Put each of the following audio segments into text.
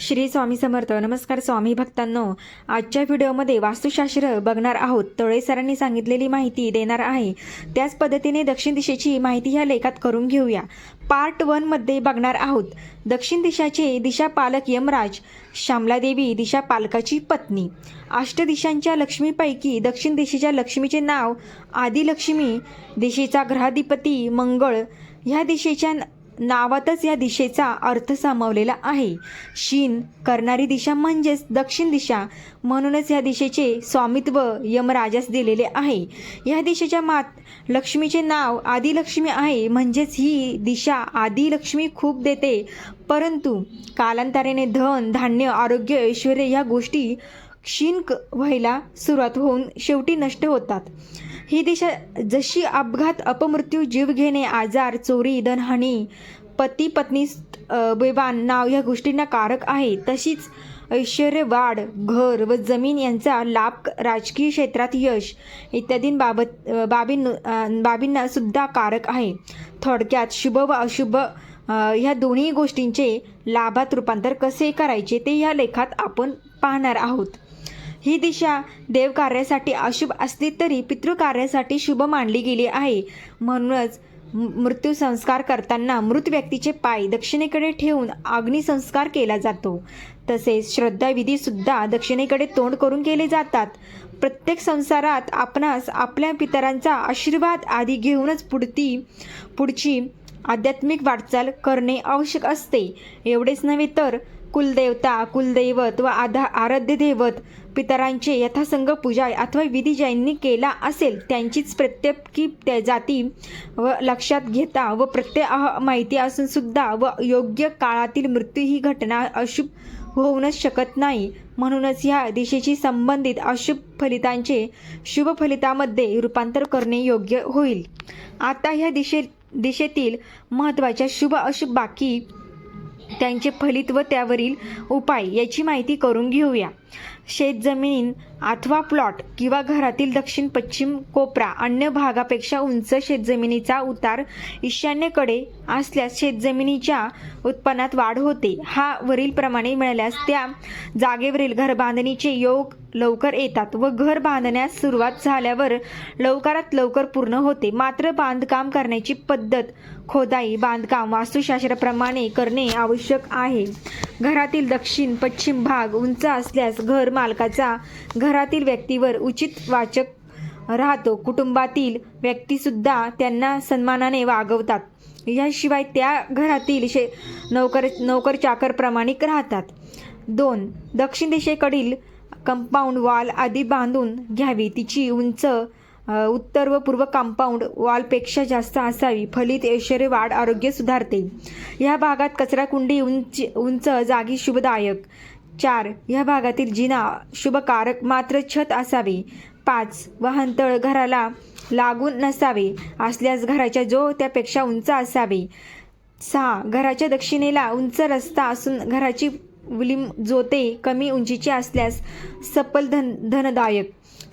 श्री स्वामी समर्थ. नमस्कार स्वामी भक्तांनो. आजच्या व्हिडिओमध्ये वास्तुशास्त्र बघणार आहोत. तळे सरांनी सांगितलेली माहिती देणार आहे. त्याच पद्धतीने दक्षिण दिशेची माहिती ह्या लेखात करून घेऊया. पार्ट वनमध्ये बघणार आहोत. दक्षिण दिशाचे दिशा पालक यमराज श्यामलादेवी दिशा पालकाची पत्नी. अष्टदिशांच्या लक्ष्मीपैकी दक्षिण दिशेच्या लक्ष्मीचे नाव आदिलक्ष्मी दिशेचा ग्रहाधिपती मंगळ. ह्या दिशेच्या नावातच या दिशेचा अर्थ सामावलेला आहे. शीन करणारी दिशा म्हणजेच दक्षिण दिशा. म्हणूनच या दिशेचे स्वामित्व यमराजास दिलेले आहे. या दिशेच्या मात लक्ष्मीचे नाव आदिलक्ष्मी आहे. म्हणजेच ही दिशा आदिलक्ष्मी खूप देते. परंतु कालांतराने धन धान्य आरोग्य ऐश्वर या गोष्टी क्षीण क- व्हायला सुरुवात होऊन शेवटी नष्ट होतात. ही दिशा जशी अपघात अपमृत्यू जीवघेणे आजार चोरी धनहानी पती पत्नी अ, बेबान नाव ह्या गोष्टींना कारक आहे. तशीच ऐश्वर वाढ घर व जमीन यांचा लाभ राजकीय क्षेत्रात यश इत्यादींबाबत बाबीं बाबींना सुद्धा कारक आहे. थोडक्यात शुभ व अशुभ ह्या दोन्ही गोष्टींचे लाभात रूपांतर कसे करायचे ते या लेखात आपण पाहणार आहोत. ही दिशा देवकार्यासाठी अशुभ असली तरी पितृकार्यासाठी शुभ मानली गेली आहे. म्हणूनच मृत्यू संस्कार करताना मृत व्यक्तीचे पाय दक्षिणेकडे ठेवून अग्निसंस्कार केला जातो. तसेच श्रद्धाविधीसुद्धा दक्षिणेकडे तोंड करून केले जातात. प्रत्येक संसारात आपणास आपल्या पितरांचा आशीर्वाद आधी घेऊनच पुढती पुढची आध्यात्मिक वाटचाल करणे आवश्यक असते. एवढेच नव्हे तर कुलदेवता कुलदैवत व आधा आराध्य दैवत पितरांचे यथासंग पूजा अथवा विधी ज्यांनी केला असेल त्यांचीच प्रत्येकी त्या जाती व लक्षात घेता व प्रत्येक माहिती असून सुद्धा व योग्य काळातील मृत्यू ही घटना अशुभ होऊनच शकत नाही. म्हणूनच ह्या दिशेशी संबंधित अशुभ फलितांचे शुभ फलितामध्ये रूपांतर करणे योग्य होईल. आता ह्या दिशे दिशेतील महत्त्वाच्या शुभ अशुभ बाकी त्यांचे फलित व त्यावरील उपाय याची माहिती करून घेऊया. शेतजमीन अथवा प्लॉट किंवा घरातील दक्षिण पश्चिम कोपरा अन्य भागापेक्षा उंच शेतजमिनीचा उतार ईशान्येकडे असल्यास शेतजमिनीच्या उत्पन्नात वाढ होते. हा वरीलप्रमाणे मिळाल्यास त्या जागेवरील घर बांधणीचे योग लवकर येतात व घर बांधण्यास सुरुवात झाल्यावर लवकरात लवकर पूर्ण होते. मात्र बांधकाम करण्याची पद्धत खोदाई बांधकाम वास्तुशास्त्राप्रमाणे करणे आवश्यक आहे. घरातील दक्षिण पश्चिम भाग उंच असल्यास घर मालकाचा घरातील व्यक्तीवर उचित वाचक राहतो. कुटुंबातील व्यक्तीसुद्धा त्यांना सन्मानाने वागवतात. याशिवाय त्या घरातील शे नोकर नोकर चाकर प्रामाणिक राहतात. दोन दक्षिण दिशेकडील कंपाऊंड वॉल आधी बांधून घ्यावी. तिची उंच उत्तर व पूर्व कंपाऊंड वॉलपेक्षा जास्त असावी. फलित ऐश्वर्यवाढ आरोग्य सुधारते. या भागात कचराकुंडी उंच उंच जागी शुभदायक. चार या भागातील जिना शुभकारक मात्र छत असावे. पाच वाहनतळ घराला लागून नसावे. असल्यास घराच्या जो त्यापेक्षा उंच असावे. सहा घराच्या दक्षिणेला उंच रस्ता असून घराची विलीम जोते कमी उंचीची असल्यास सपल धन धनदायक.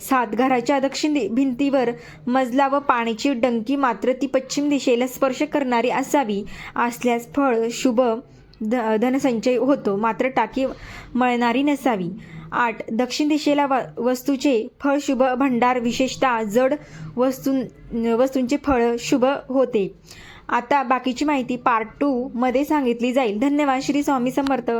सात घराच्या दक्षिण भिंतीवर मजला व पाण्याची डंकी मात्र ती पश्चिम दिशेला स्पर्श करणारी असावी. असल्यास फळ शुभ ध धनसंचय होतो. मात्र टाकी मळणारी नसावी. आठ दक्षिण दिशेला व वस्तूचे फळ शुभ भंडार विशेषतः जड वस्तूं वस्तूंचे फळ शुभ होते. आता बाकीची माहिती पार्ट टू मध्ये सांगितली जाईल. धन्यवाद. श्री स्वामी समर्थ.